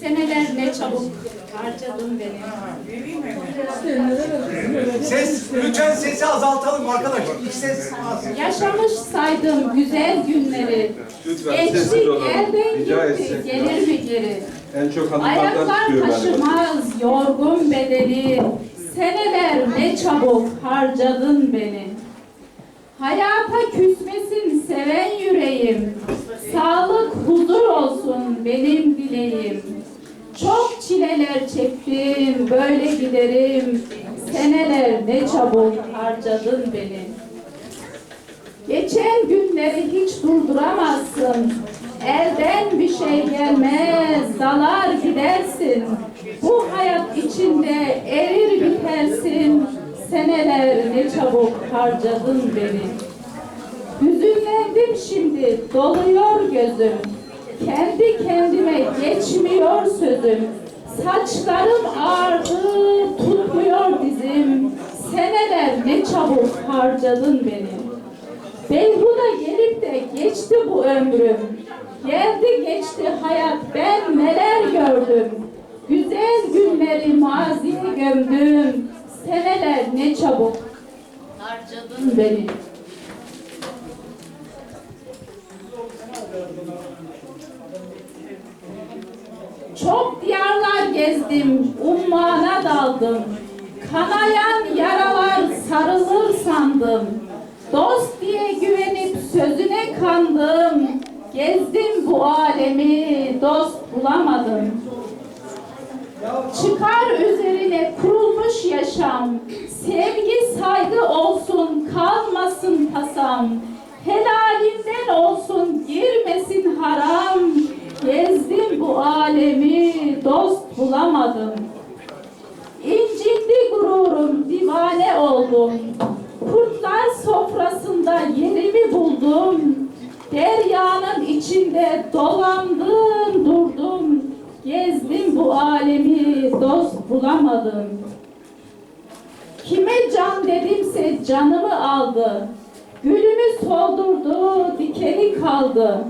Seneler ne çabuk harcadın beni. Ses, lütfen sesi azaltalım arkadaş. İç ses az. Yaşamış saydım güzel günleri. Lütfen Geçtik sessiz elden Rica gitti, etsek. gelir mi geri? En çok hanımlardan Ayaklar tutuyor galiba. taşımaz yorgun bedeni. Seneler ne çabuk harcadın beni. Hayata küsmesin seven yüreğim. Sağlık, huzur olsun benim dileğim. Çok çileler çektim, böyle giderim. Seneler ne çabuk harcadın beni. Geçen günleri hiç durduramazsın. Elden bir şey gelmez, dalar gidersin. Bu hayat içinde erir bitersin. Seneler ne çabuk harcadın beni. Hüzünlendim şimdi, doluyor gözüm. Kendi kendime geçmiyor sözüm. Saçlarım ağrı, tutmuyor dizim. Seneler ne çabuk harcadın beni. Beyhuda gelip de geçti bu ömrüm. Geldi geçti hayat ben neler gördüm. Güzel günleri maziye gömdüm. Seneler ne çabuk harcadın beni. Çok diyarlar gezdim, ummana daldım. Kanayan yaralar sarılır sandım. Dost diye güvenip sözüne kandım. Gezdim bu alemi, dost bulamadım. Çıkar üzerine kurulmuş yaşam. Sevgi saygı olsun, kalmasın tasam. Helalinden olsun, girmesin haram. Gezdim bu alemi, dost bulamadım. İncindi gururum, divane oldum. Kurtlar sofrasında yerimi buldum. Deryanın içinde dolandım, durdum. Gezdim bu alemi, dost bulamadım. Kime can dedimse canımı aldı. Gülümü soldurdu, dikeni kaldı.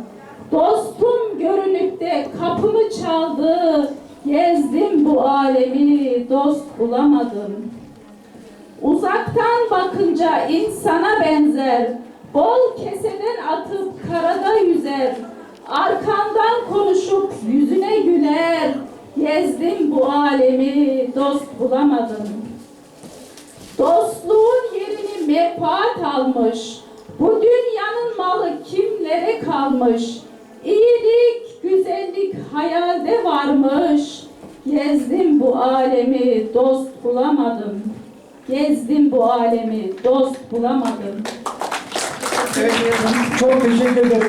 Dostum görünüp de kapımı çaldı. Gezdim bu alemi, dost bulamadım. Uzaktan bakınca insana benzer. Bol keseden atıp karada yüzer. Arkandan konuşup yüzüne güler. Gezdim bu alemi, dost bulamadım. Dostluğun yerini menfaat almış. Bu dünyanın malı kimlere kalmış? İyilik, güzellik hayalde varmış. Gezdim bu alemi, dost bulamadım. Gezdim bu alemi, dost bulamadım. Evet, çok teşekkür ederim.